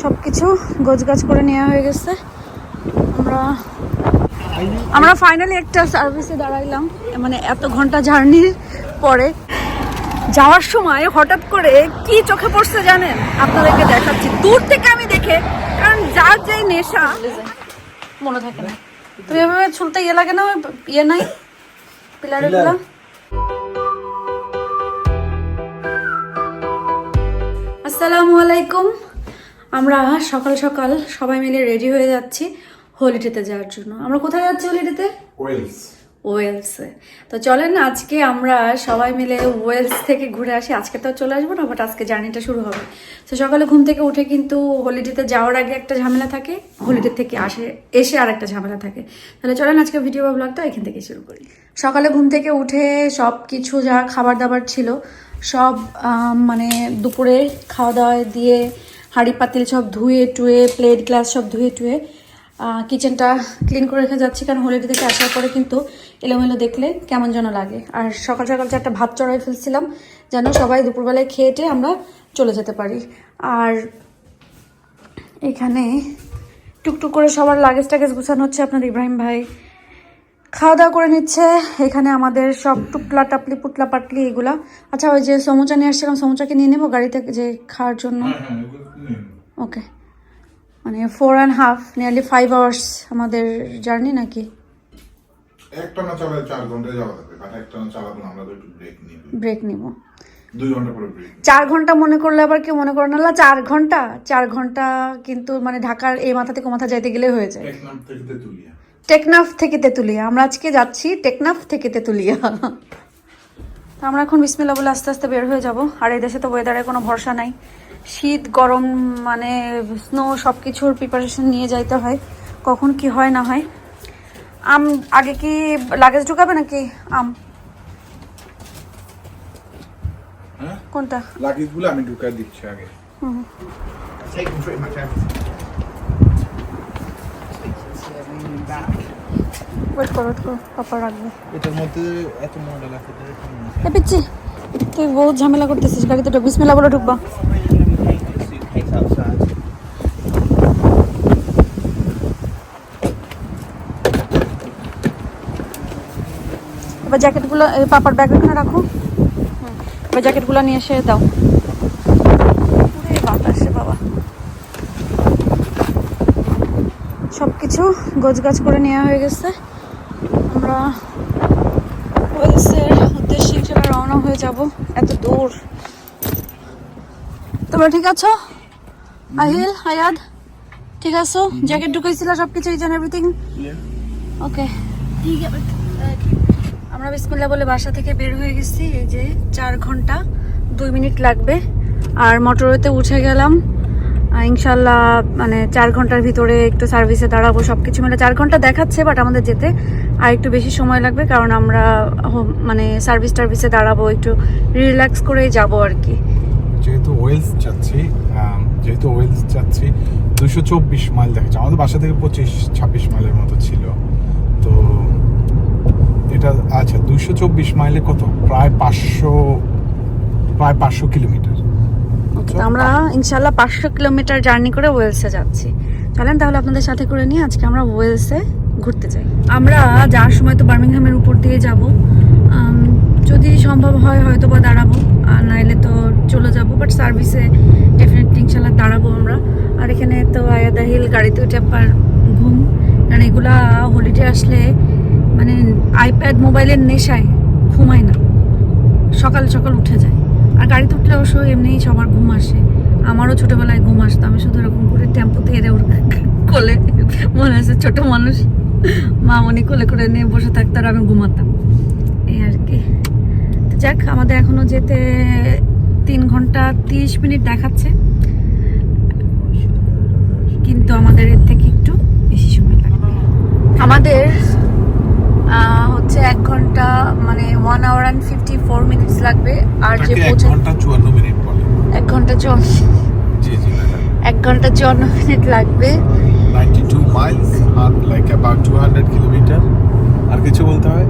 সব কিছু গোছগাছ করে নেওয়া হয়ে গেছে। আমরা আমরা ফাইনালি একটা সার্ভিসে দাঁড়াইলাম। মানে এত ঘণ্টা জার্নির পরে। যাওয়ার সময় হঠাৎ করে কি চোখে পড়ছে জানেন? আপনাদেরকে দেখাচ্ছি। দূর থেকে আমি দেখে। কারণ যার যে নেশা মনে থাকে না। তুমি এভাবে ছুলতে ইয়ে লাগে না? ইয়ে নাই? পিলারে গুলা আসসালামু আলাইকুম। আমরা সকাল সকাল সবাই মিলে রেডি হয়ে যাচ্ছি হলিডেতে যাওয়ার জন্য। আমরা কোথায় যাচ্ছি হলিডেতে ওয়েলস ওয়েলসে তো চলেন আজকে আমরা সবাই মিলে ওয়েলস থেকে ঘুরে আসি। আজকে তো চলে আসব না বাট আজকে জার্নিটা শুরু হবে। তো সকালে ঘুম থেকে উঠে কিন্তু হলিডেতে যাওয়ার আগে একটা ঝামেলা থাকে হলিডে থেকে আসে এসে আর একটা ঝামেলা থাকে। তাহলে চলেন আজকে ভিডিও বা ব্লগটা এখান থেকে শুরু করি। সকালে ঘুম থেকে উঠে সব কিছু যা খাবার দাবার ছিল সব মানে দুপুরে খাওয়া দাওয়া দিয়ে হাঁড়ি পাতিল সব ধুয়ে, টুয়ে প্লেট গ্লাস সব ধুয়ে, টুয়ে কিচেনটা ক্লিন করে রেখে যাচ্ছি। কারণ হোলিডে থেকে আসার পরে কিন্তু এলোমেলো দেখলে কেমন যেন লাগে। আর সকাল সকাল যে একটা ভাত চড়াই ফেলছিলাম, যেন সবাই দুপুরবেলায় খেয়েটে আমরা চলে যেতে পারি। আর এখানে টুকটুক করে সবার লাগেজ টাগেজ গুছানো হচ্ছে আপনার ইব্রাহিম ভাই। খাওয়া দাওয়া করে নিচ্ছে। এখানে আমাদের সব টুকলা টাপলি পুটলা পাটলি এগুলা। আচ্ছা ওই যে সমুচা নিয়ে আসছিলাম, সমুচাকে নিয়ে নেব গাড়িতে যে খাওয়ার জন্য? ওকে মানে four and half nearly five hours আমাদের জার্নি নাকি? একটা চালালে চার ঘন্টায় যাওয়া যাবে বাট একটা চালাবো আমরা তো একটু ব্রেক নিব। ব্রেক নিব। দুই ঘণ্টা পরে ব্রেক চার ঘণ্টা মনে করলে আবার কেউ মনে করে না "লা, চার ঘণ্টা চার ঘণ্টা কিন্তু মানে ঢাকার এই মাথা থেকে মাথা যাইতে গেলে হয়ে যায়। টেকনাম থেকে তেতুলিয়া। টেকনাফ থেকে তেতুলিয়া। আমরা আজকে যাচ্ছি টেকনাফ থেকে তেতুলিয়া। তো আমরা এখন বিসমিল্লা বলে আস্তে আস্তে বের হয়ে যাব। আর এই দেশে তো ওয়েদারের কোনো ভরসা নাই। শীত গরম মানে স্নো সব কিছুর প্রিপারেশন নিয়ে যাইতে হয়। কখন কি হয় না হয়। আম আগে কি লাগেজ ঢুকাবে নাকি আম? হ্যাঁ? কোনটা? লাগেজগুলো আমি ঢুকাই দিচ্ছি আগে. ওয়েট করো ওয়েট করো পাপা রাখবে। এটার মধ্যে এত মডেল আছে তুই বহুত ঝামেলা করতেছিস গাড়িতে বিসমিল্লা বলে ঢুকবা। এবার জ্যাকেটগুলো এই পাপার ব্যাগ ওখানে রাখো। এবার জ্যাকেটগুলো নিয়ে এসে দাও। বাতাসে বাবা। সব কিছু গোছগাছ করে নেওয়া হয়ে গেছে। আমরা ওয়েলসের উদ্দেশ্যে ইনশাল্লাহ রওনা হয়ে যাব। এত দূর। তোমরা ঠিক আছো? আহিল হায়াদ ঠিক আছো? জ্যাকেট ঢুকাইছিল সব কিছু ইজ এভরিথিং ওকে আমরা বিসমিল্লা বলে বাসা থেকে বের হয়ে গেছি। এই যে চার ঘণ্টা, দুই মিনিট লাগবে। আর মোটরওয়েতে উঠে গেলাম। ইনশাল্লাহ মানে চার ঘণ্টার ভিতরে একটু সার্ভিসে দাঁড়াবো সব কিছু মিলে। চার ঘণ্টা দেখাচ্ছে বাট আমাদের যেতে আর একটু বেশি সময় লাগবে, কারণ আমরা মানে সার্ভিস টার্ভিসে দাঁড়াবো, একটু রিল্যাক্স করেই যাব আর কি। যেহেতু ওয়েলস যাচ্ছি যেহেতু ওয়েলস যাচ্ছি দুশো চব্বিশ মাইল দেখাচ্ছে। আমাদের বাসা থেকে পঁচিশ, ছাব্বিশ মাইলের মতো ছিল তো এটা আচ্ছা দুশো চব্বিশ মাইলে কত? প্রায় পাঁচশো প্রায় পাঁচশো কিলোমিটার। ওকে আমরা ইনশাল্লাহ পাঁচশো কিলোমিটার জার্নি করে ওয়েলসে যাচ্ছি। চলেন তাহলে আপনাদের সাথে করে নিয়ে আজকে আমরা ওয়েলসে ঘুরতে যাই। আমরা যাওয়ার সময় তো বার্মিংহামের উপর দিয়ে যাব। যদি সম্ভব হয় হয়তো বা দাঁড়াবো, আর নাইলে তো চলে যাব বাট সার্ভিসে ডেফিনেটলি ইনশাল্লাহ দাঁড়াবো আমরা। আর এখানে তো আয়াদা হিল গাড়িতে উঠে আপনার ঘুম। কারণ এগুলা হলিডে আসলে মানে আইপ্যাড মোবাইলের নেশায় ঘুমায় না। সকাল সকাল উঠে যায়। আর গাড়িতে উঠলে অবশ্য এমনিই সবার ঘুম আসে। আমারও ছোটোবেলায় ঘুম আসতো। আমি শুধু এরকম করে টেম্পোতে এরে ওর কোলে মনে আছে ছোট মানুষ। মা মনি কোলে করে নিয়ে বসে থাকতো আর আমি ঘুমাতাম। এই আর কি। যাক, আমাদের এখনও যেতে তিন ঘণ্টা তিরিশ মিনিট দেখাচ্ছে। কিন্তু আমাদের এর থেকে একটু বেশি সময় লাগবে। আমাদের হচ্ছে এক ঘণ্টা মানে one hour and fifty four minutes লাগবে। আর যে পৌঁছে ঘণ্টা চুয়ান্ন মিনিট এক ঘণ্টা চুয়ান্ন এক ঘণ্টা চুয়ান্ন মিনিট লাগবে। Ninety two miles like about two hundred kilometre আর কিছু বলতে হয়?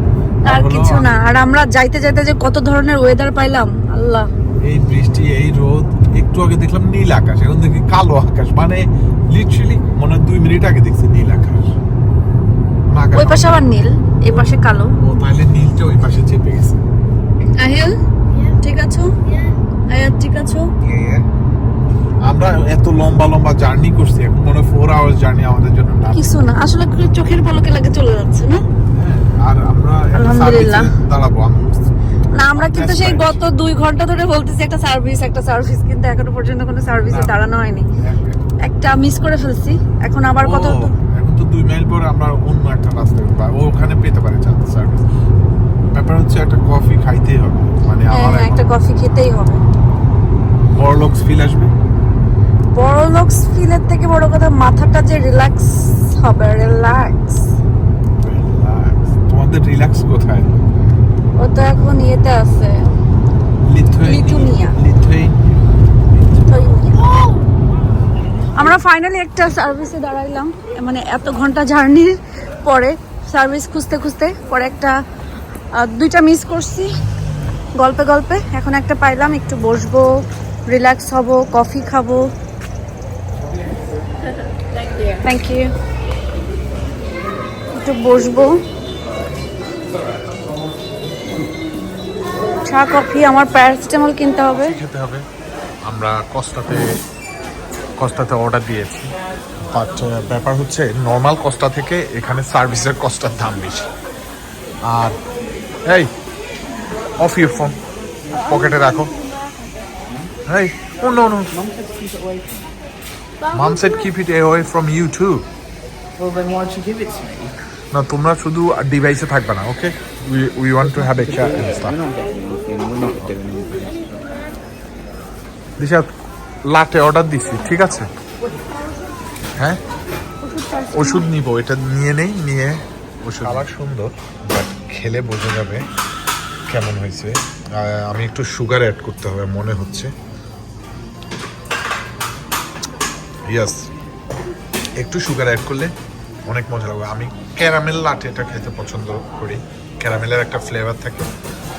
আর কিছু না। আর আমরা যাইতে যাইতে যে কত ধরনের ওয়েদার পাইলাম আল্লাহ। এই বৃষ্টি এই রোদ একটু আগে দেখলাম নীল আকাশ এখন দেখি কালো আকাশ। মানে লিটারালি মনে হয় দুই মিনিট আগে দেখছি নীল আকাশ। ওই পাশে আবার নীল এই পাশে কালো। ও তাহলে নীলটা ওই পাশে চেপে গেছে। আহিল ঠিক আছো? আয়াত ঠিক আছো? আমরা এত লম্বা লম্বা জার্নি করছি এখন মনে ফোর আওয়ার্স জার্নি আমাদের জন্য না। কিছু না আসলে চোখের পলকে লাগে চলে যাচ্ছে না? আর আমরা আলহামদুলিল্লাহ। দাঁড়াবো না আমরা কিন্তু সেই গত দুই ঘণ্টা ধরে বলতেছি একটা সার্ভিস একটা সার্ভিস কিন্তু এখনও পর্যন্ত কোনো সার্ভিসে। দাঁড়ানো হয়নি। একটা মিস করে ফেলছি এখন আবার কত ও, এখন তো দুই মাইল পর আমরা অন্য একটা রাস্তায় বা ওখানে পেতে পারে চাঁদ সার্ভিস ব্যাপার হচ্ছে একটা কফি খাইতেই হবে। মানে হ্যাঁ আমার একটা কফি খেতেই হবে। বড় লোক ফিল আসবে? বড় লোকস ফিলের থেকে বড় কথা মাথাটা যে রিল্যাক্স হবে রিল্যাক্স Relax. তোমাদের রিল্যাক্স কোথায়? ও তো এখন ইয়েতে আছে। লিথুনিয়া। লিথুয়েনিয়া। আমরা ফাইনালি একটা সার্ভিসে দাঁড়াইলাম। মানে এত ঘণ্টা জার্নির পরে সার্ভিস খুঁজতে খুঁজতে পরে একটা দুইটা মিস করছি। গল্পে গল্পে এখন একটা পাইলাম, একটু বসবো রিল্যাক্স হব কফি খাব। থ্যাংক ইউ একটু বসবো। চা কফি আমার প্যারাসিটামল কিনতে হবে। খেতে হবে। আমরা কস্টাতে কস্টাতে অর্ডার দিয়েছি বাট ব্যাপার হচ্ছে নর্মাল কস্টা থেকে এখানে সার্ভিসের কস্টার দাম বেশি আর এই অফ ইউর ফোন পকেটে রাখো এই ও no. Well, then why'd you give it to me? না তোমরা শুধু ডিভাইসে থাকবে না okay we want to have a chat. Disha latte order দিছি ঠিক আছে? হ্যাঁ? ওষুধ নিব এটা নিয়ে নেই নিয়ে ওষুধ খাবার সুন্দর বাট খেলে বোঝা যাবে কেমন হয়েছে। আমি একটু সুগার অ্যাড করতে হবে মনে হচ্ছে। ইয়াস একটু সুগার অ্যাড করলে অনেক মজা লাগবে। আমি ক্যারামেল লাটেটা খেতে পছন্দ করি। ক্যারামেলের একটা ফ্লেভার থাকে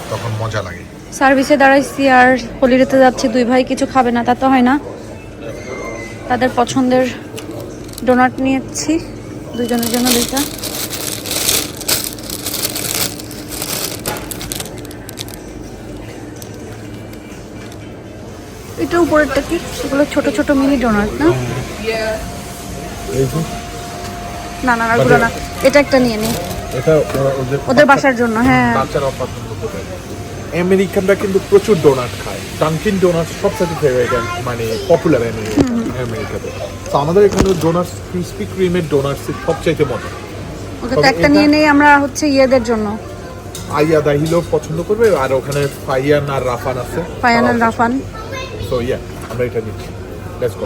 তখন মজা লাগে। সার্ভিসে দাঁড়াইছি আর হলিডেতে যাচ্ছি দুই ভাই কিছু খাবে না তা তো হয় না। তাদের পছন্দের ডোনাট নিয়েছি দুজনের জন্য দুইটা। এটা উপরেরটা কি? এগুলো ছোট ছোট মিনি ডোনাট না? না না না। ওগুলো না এটা একটা নিয়ে নিই ওদের বাসার জন্য হ্যাঁ। আমেরিকানরা কিন্তু প্রচুর ডোনাট খায়। ডানকিন ডোনাট সবচেয়ে ফেভারিট মানে পপুলার আমেরিকাতে তো আমাদের এখানে ডোনাটস ক্রিস্পি ক্রিমের ডোনাটস সবচাইতে মজা। ওকে তো একটা নিয়ে নেই আমরা হচ্ছে ইয়েদের জন্য। আইয়া দাহিলো পছন্দ করবে আর ওখানে ফাইয়ান আর রাফান আছে। ফায়ান আর রাফান। তো ইয়া আমরা এটা নিচ্ছি। লেটস গো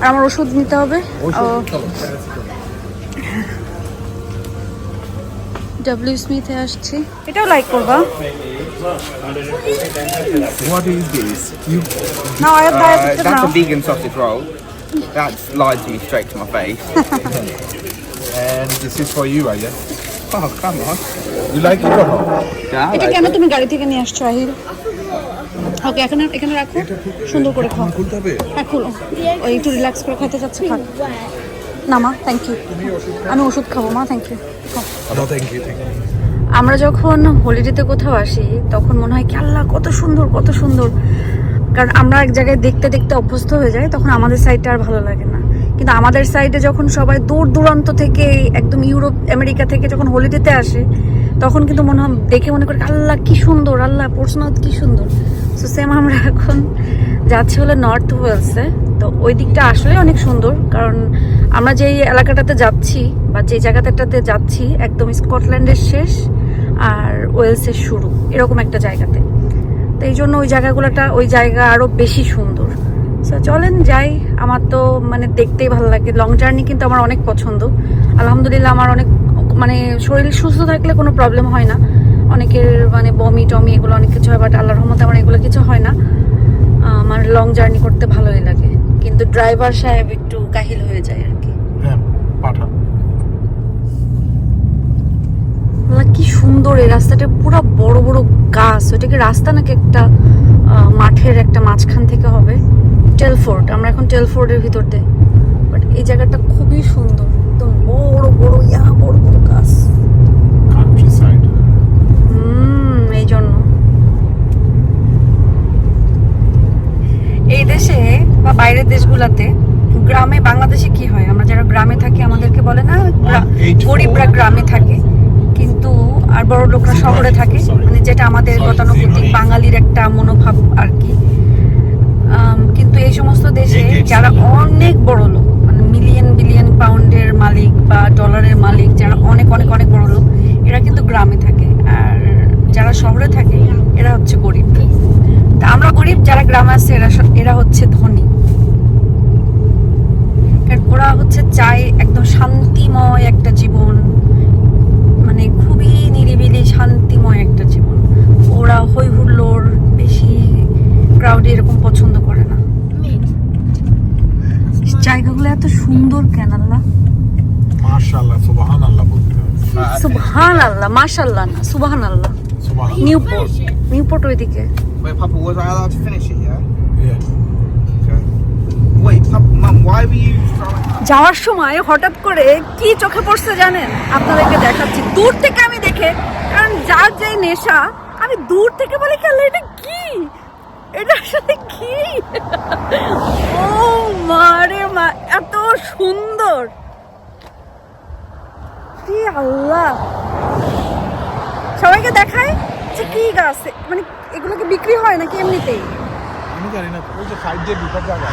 আর আমার ওষুধ নিতে হবে। ডাব্লিউ স্মিথে আসছি। এটাও লাইক করবা। হোয়াট ইজ দিস ইউ না Ayat Uh, that's now a vegan sausage roll. That's lied to me straight to my face. And this is for you আইয়া oh, come on. You like it or not Yeah, এটা কেন তুমি গাড়ি থেকে নিয়ে আসছো আহিল? ওকে এখানে এখানে রাখো। সুন্দর করে খাও। খুলতে হবে? হ্যাঁ খুলো। ওই একটু রিল্যাক্স করে খেতে চাচ্ছে খাক না মা থ্যাংক ইউ আমি ওষুধ খাব মা thank you thank you thank you আমরা যখন হলিডেতে কোথাও আসি, তখন মনে হয় কি আল্লাহ, কত সুন্দর কত সুন্দর। কারণ আমরা এক জায়গায় দেখতে দেখতে অভ্যস্ত হয়ে যাই, তখন আমাদের সাইডটা আর ভালো লাগে না। কিন্তু আমাদের সাইডে যখন সবাই দূর দূরান্ত থেকে, একদম ইউরোপ, আমেরিকা থেকে যখন হলিডেতে আসে, তখন কিন্তু মনে হয়, দেখে মনে করি, আল্লাহ, কি সুন্দর, আল্লাহ পোর্সনাথ কি সুন্দর। সো সেম আমরা এখন যাচ্ছি হলো নর্থ ওয়েলসে তো ওই দিকটা আসলে অনেক সুন্দর, কারণ আমরা যেই এলাকাটাতে যাচ্ছি, বা যে জায়গাটাতে যাচ্ছি, একদম স্কটল্যান্ডের শেষ আর ওয়েলসের শুরু, এরকম একটা জায়গাতে। তো এই জন্য ওই জায়গাগুলোটা, ওই জায়গা আরও বেশি সুন্দর। সো চলেন যাই, আমার তো মানে দেখতেই ভালো লাগে। লং জার্নি কিন্তু আমার অনেক পছন্দ। আলহামদুলিল্লাহ আমার অনেক মানে শরীর সুস্থ থাকলে কোনো প্রবলেম হয় না। অনেকের মানে বমি টমি এগুলো অনেক কিছু হয় বাট আল্লাহর রহমতে আমার এগুলো কিছু হয় না। আমার লং জার্নি করতে ভালোই লাগে। কিন্তু ড্রাইভার সাহেব একটু কাহিল হয়ে যায় আর কি। হ্যাঁ পাঠান। আল্লাহ কি সুন্দর এই রাস্তাটা পুরো বড় বড় গাছ। ওটা কি রাস্তা নাকি একটা মাঠের একটা মাঝখান থেকে হবে। টেলফোর্ড আমরা এখন টেলফোর্ডের ভিতর দিয়ে বাট এই জায়গাটা খুবই সুন্দর একদম বড় বড় ইয়া বড় বড় গাছ। হুম এই জন্য এই দেশে বা বাইরের দেশগুলোতে গ্রামে বাংলাদেশে কি হয়? আমরা যারা গ্রামে থাকি আমাদেরকে বলে না গরিবরা গ্রামে থাকে। কিন্তু আর বড় লোকরা শহরে থাকে। মানে যেটা আমাদের গতানুগতিক বাঙালির একটা মনোভাব আর কি। কিন্তু এই সমস্ত দেশে যারা অনেক বড় লোক মানে মিলিয়ন বিলিয়ন পাউন্ডের মালিক বা ডলারের মালিক যারা অনেক অনেক অনেক বড় লোক এরা কিন্তু গ্রামে থাকে। আর যারা শহরে থাকে এরা হচ্ছে গরিব। তা আমরা গরিব যারা গ্রামে আছে এরা এরা হচ্ছে ধনী। কারণ ওরা হচ্ছে চায় একদম শান্তিময় একটা জীবন মানে খুবই নিরিবিলি শান্তিময় একটা জীবন ওরা হই হুল্লোড় বেশি ক্রাউড এরকম পছন্দ করে না জায়গাগুলো এত সুন্দর কেন আল্লাহ মাশাআল্লাহ সুবহানাল্লাহ বলতে হবে না সুবহান আল্লাহ নিউপোর্ট নিউপোর্ট ওইদিকে Wait, Papa, was I allowed to finish it, yeah? Yeah. Okay. Wait, Papa, Mum, why were you throwing যাওয়ার সময় হঠাৎ করে কি চোখে পড়ছে জানেন আপনাদেরকে দেখাচ্ছি দূর থেকে আমি দেখে কারণ যার যে নেশা আমি দূর থেকে বলি কি আল্লাহ, এটা কি এটা আসলে কি ও মারে মা এত সুন্দর কি আল্লাহ সবাইকে দেখায় যে কি গাছ? মানে এগুলো কি বিক্রি হয় নাকি এমনিতেই? আমি জানি না। ওই যে সাইড দিয়ে ঢুকার জায়গা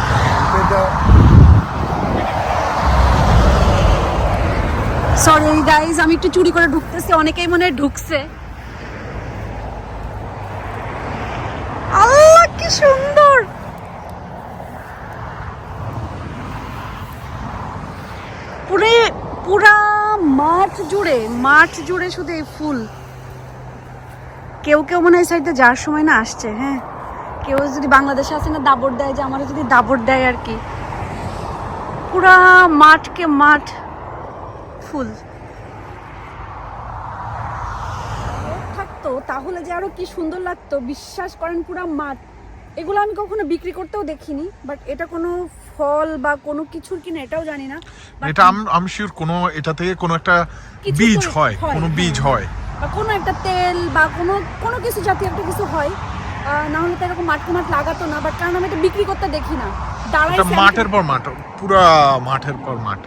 সরি গাইজ আমি একটু চুরি করে ঢুকতেছি। অনেকেই মনে হয় ঢুকছে। আল্লাহ কি সুন্দর! পুরে পুরা মাঠ জুড়ে মাঠ জুড়ে শুধু এই ফুল। কেউ কেউ মনে হয় সাইডে যাওয়ার সময় না আসছে হ্যাঁ। কেউ যদি বাংলাদেশে আসে না দাবর দেয় যে আমারও যদি দাবর দেয় আর কি। পুরা মাঠকে মাঠ ফুল। থাকতো তাহলে যে আরও কি সুন্দর লাগতো বিশ্বাস করেন পুরা মাঠ। এগুলো আমি কখনো বিক্রি করতেও দেখিনি বাট এটা কোনো ফল বা কোনো কিছুর কিনা এটাও জানি না। এটা আমি শিওর কোনো এটা থেকে কোনো একটা বীজ হয় হয়, কোনো বীজ হ্যাঁ। বা কোনো একটা তেল বা কোনো কোনো কিছু জাতীয় একটা কিছু হয় না হলে তো এরকম মাঠ মাঠ লাগাতো না বাট কারণ আমি এটা বিক্রি করতে দেখি না। দাঁড়াই মাঠের পর মাঠ পুরা মাঠের পর মাঠ।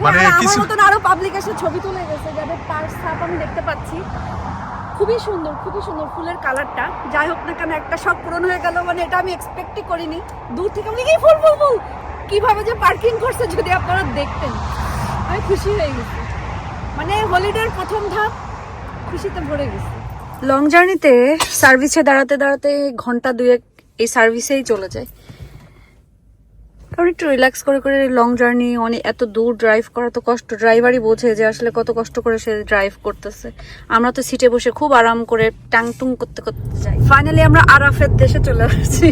মানে কিছু- মতন আরও পাবলিক এসে ছবি তুলে গেছে যাদের পার্স ছাপ আমি দেখতে পাচ্ছি। খুবই সুন্দর খুবই সুন্দর ফুলের কালারটা। যাই হোক না কেন একটা শখ পূরণ হয়ে গেল মানে এটা আমি এক্সপেক্টই করিনি। দূর থেকে আমি কি ফুল ফুল ফুল! কীভাবে যে পার্কিং করছে যদি আপনারা দেখতেন। আমি খুশি হয়ে গেছি। মানে হলিডের প্রথম ধাপ খুশিতে ভরে গেছি। লং জার্নিতে সার্ভিসে দাঁড়াতে দাঁড়াতে ঘণ্টা দুয়েক এই সার্ভিসেই চলে যায়। কারণ একটু রিল্যাক্স করে করে লং জার্নি অনেক এত দূর ড্রাইভ করা তো কষ্ট। ড্রাইভারই বোঝে যে আসলে কত কষ্ট করে সে ড্রাইভ করতেছে। আমরা তো সিটে বসে খুব আরাম করে টাং টুং করতে করতে যাই। ফাইনালি আমরা আরাফের দেশে চলে আসছি।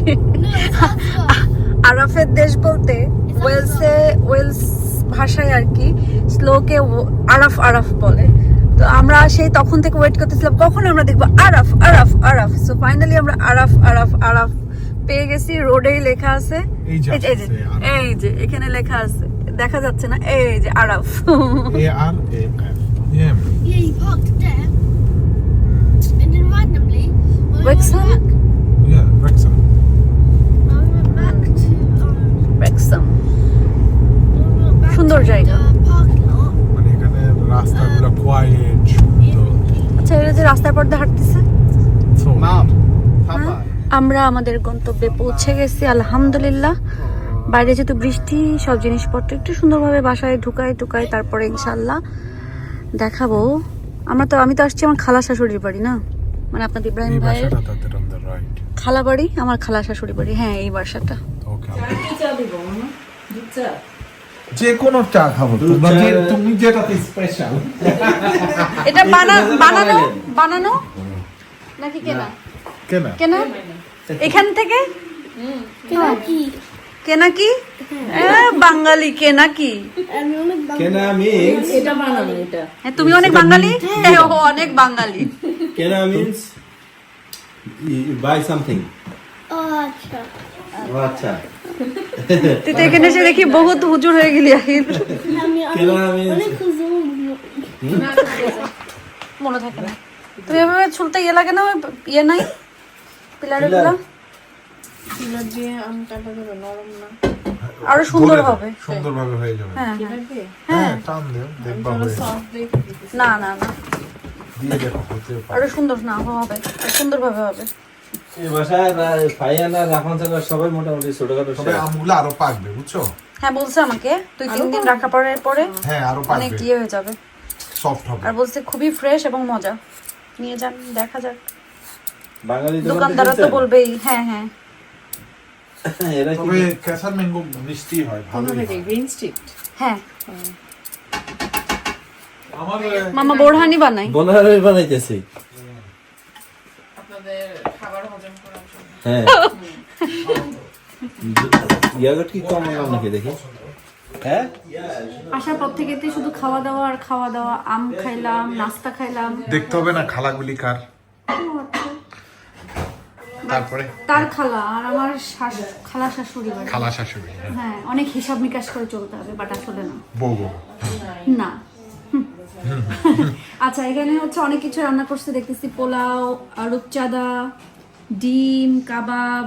আরাফের দেশ বলতে ওয়েলসে ওয়েলস ভাষায় আর কি স্লোকে আরাফ আরাফ বলে। তো আমরা সেই তখন থেকে ওয়েট করতেছিলাম কখন আমরা দেখব? আরাফ আরাফ আরাফ। সো ফাইনালি আমরা আরাফ আরাফ আরাফ পেয়ে গেছি রোডেই লেখা আছে। এই যে এই যে, এই যে, আছে, আরাফ। এই যে এখানে লেখা আছে। দেখা যাচ্ছে না এই যে Araf. A R A F Yeah, you parked there. And then randomly, when Wrexham? we went back, Wrexham when we went back to, um, Wrexham. when we went back সুন্দর to জায়গা। the parking lot, মানে এখানে রাস্তাগুলো quite সুন্দর আচ্ছা এরা যে রাস্তার পর্দা হাঁটতেছে? Papa. আমরা আমাদের গন্তব্যে পৌঁছে গেছি আলহামদুলিল্লাহ। বাইরে যেহেতু বৃষ্টি সব জিনিসপত্র একটু সুন্দরভাবে বাসায় ঢুকাই টুকাই তারপরে ইনশাল্লাহ দেখাবো। আমরা তো আমি তো আসছি আমার খালা শাশুড়ির বাড়ি না? মানে আপনাদের ইব্রাহিম ভাইয়ের খালা বাড়ি আমার খালা শাশুড়ি বাড়ি। হ্যাঁ এই বাসাটা। ওকে যে কোনো চা খাব। তুমি যেটাতে স্পেশাল এটা বানা বানানো? বানানো? নাকি কেনা? কেনা। কেনা? এখান থেকে? Kenaki. কেনা কি? বাঙালি কেনা কি? আমি অনেক বাঙালি। কেনা means হ্যাঁ, তুমি অনেক বাঙালি? হ্যাঁ, ও অনেক বাঙালি। কেনা buy something. ও আচ্ছা। ও আচ্ছা। তুই তো এখানে এসে দেখি বহুত হুজুর হয়ে গেলি আহিল। মনে থাকে না। তুমি এভাবে ছুলতে ইয়ে লাগে না ইয়ে নাই? পিলারে গুলা আরও সুন্দর হবে। সুন্দরভাবে হয়ে যাবে। হ্যাঁ। হ্যাঁ। হ্যাঁ টান দিও দেখবা না না না। দিয়ে দেখো হতে পারে। আরও সুন্দর না হবে আরও সুন্দর ভাবে হবে। এই বাসায় ফাইয়ান আর রাফান স্যার সবাই মোটামুটি ছোটখাটো তবে আমগুলো আরও পাকবে বুঝছ? হ্যাঁ বলছে আমাকে তুই তিন দিন রাখা পরে পরে হ্যাঁ আরও অনেক ইয়ে হয়ে যাবে। সফট হবে। আর বলছে খুবই ফ্রেশ এবং মজা। নিয়ে যান দেখা যাক। বাঙালি দোকান তো বলবেই হ্যাঁ হ্যাঁ। এরা তবে কেসার ম্যাঙ্গো মিষ্টি হয় ভালো হ্যাঁ। মামা বোরহানি বানাই বনারে বানাইতেছি। হ্যাঁ। ইয়াগট কি কম আনলাম নাকি দেখি? হ্যাঁ? আসার পর থেকে তো শুধু খাওয়া দাওয়া আর খাওয়া দাওয়া। আম খাইলাম নাস্তা খাইলাম। দেখতে হবে না খালাগুলি কার? তারপরে? তার খালা আর আমার খালা শাশুড়ি খালা শাশুড়ি হ্যাঁ। অনেক হিসাব নিকাশ করে চলতে হবে বাট আসলে না। বউ বউ। না। আচ্ছা এখানে হচ্ছে অনেক কিছু রান্না করছে দেখতেছি পোলাও আর রূপচাঁদা ডিম কাবাব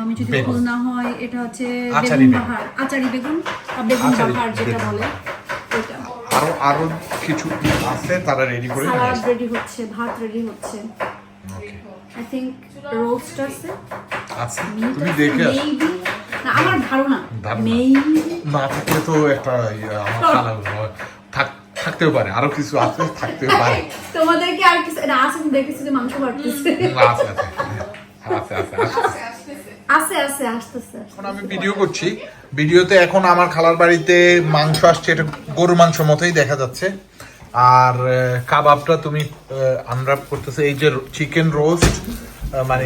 আমি যদি ভুল না হয় এটা হচ্ছে বেগুন। বাহার আচারি বেগুন বা বেগুন বাহার যেটা বলে আরও আরও কিছু আছে তারা রেডি করে সালাদ রেডি হচ্ছে ভাত রেডি হচ্ছে। আই থিংক রোস্ট আছে। আছে? তুমি দেখে। না আমার ধারণা। মেইবি না থাকলে তো একটা ইয়ে, আমার থাক- থাকতেও পারে আরও কিছু আছে থাকতেও পারে। তোমাদেরকে আর কিছু না আছে দেখেছি যে মাংস বাড়তেছে। আছে আছে। আছে আছে আসতেছে এখন আমি ভিডিও করছি। ভিডিওতে এখন আমার খালার বাড়িতে মাংস আসছে এটা গরু মাংস মতোই দেখা যাচ্ছে। আর কাবাবটা তুমি আনরাপ করতেছে। এই যে চিকেন রোস্ট মানে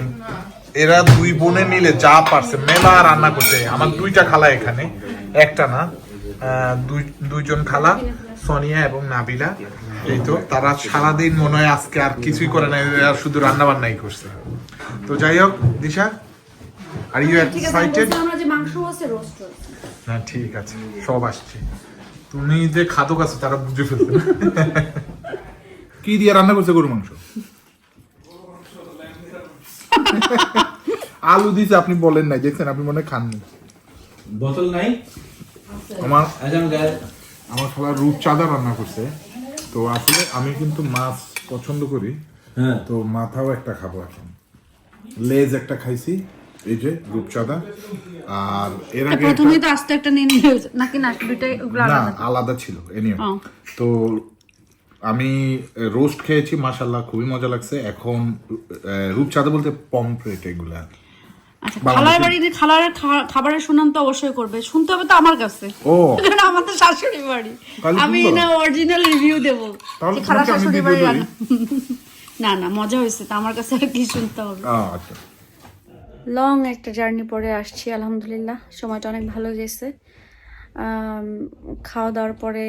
এরা দুই বোনে মিলে যা পারছে মেলা রান্না করতে আমার দুইটা খালা এখানে একটা না দুইজন খালা সোনিয়া এবং নাবিলা। এই তো তারা সারাদিন মনে হয় আজকে আর কিছুই করে না এরা শুধু রান্না বান্নাই করছে। তো যাই হোক দিশা আর ইউ এক্সাইটেড বলছিলাম আমরা যে মাংস আছে রোস্ট না ঠিক আছে সব আসছে। তুমি যে খাদক আছো তারা বুঝে ফেলতে কি দিয়ে রান্না করছে গরু মাংস? আলু দিছে আপনি বলেন নাই দেখছেন আপনি মনে হয় খাননি। বোতল নাই? আমার আমার খালা রূপচাঁদা রান্না করছে। তো আসলে আমি কিন্তু মাছ পছন্দ করি। হ্যাঁ। তো মাথাও একটা খাব এখন। লেজ একটা খাইছি এই যে রূপচাঁদা। আর এর আগে প্রথমেই তো আস্তে একটা নিয়ে নিয়ে। নাকি না দুইটাই না আলাদা? আলাদা ছিল এনিও। তো আমি রোস্ট খেয়েছি মাশাল্লাহ খুবই মজা লাগছে। এখন রূপচাঁদা বলতে পমফ্রেট এগুলা। আচ্ছা খালার বাড়িতে খালার খাবারের সুনাম তো অবশ্যই করবে। শুনতে হবে তো আমার কাছে। ও। কারণ আমাদের শাশুড়ি বাড়ি। আমি না অরিজিনাল রিভিউ দেব। তাহলে যে খালা শাশুড়ি বাড়ি না না মজা হয়েছে তা আমার কাছে আর কি শুনতে হবে। আচ্ছা। লং একটা জার্নি পরে আসছি আলহামদুলিল্লাহ। সময়টা অনেক ভালো গেছে। খাওয়া দাওয়ার পরে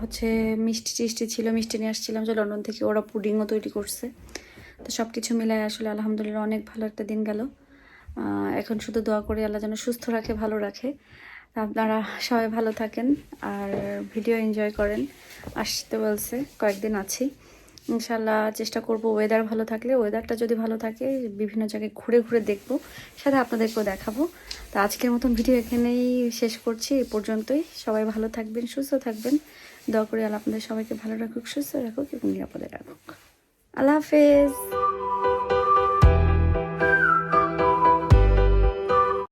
হচ্ছে মিষ্টি টিষ্টি ছিল মিষ্টি নিয়ে আসছিলাম যে লন্ডন থেকে ওরা পুডিংও তৈরি করছে। তো সব কিছু মিলাই আসলে আলহামদুলিল্লাহ অনেক ভালো একটা দিন গেল। এখন শুধু দোয়া করি আল্লাহ যেন সুস্থ রাখে, ভালো রাখে। আপনারা সবাই ভালো থাকেন আর ভিডিও এনজয় করেন। আসতে বলছে, কয়েকদিন আছি। ইনশাল্লাহ চেষ্টা করব ওয়েদার ভালো থাকলে। ওয়েদারটা যদি ভালো থাকে, বিভিন্ন জায়গায় ঘুরে ঘুরে দেখব, সাথে আপনাদেরকেও দেখাবো। তো আজকের মতন ভিডিও এখানেই শেষ করছি, এই পর্যন্তই। সবাই ভালো থাকবেন, সুস্থ থাকবেন। দোয়া করি আল্লাহ আপনাদের সবাইকে ভালো রাখুক, সুস্থ রাখুক এবং নিরাপদে রাখুক। আল্লাহ হাফেজ।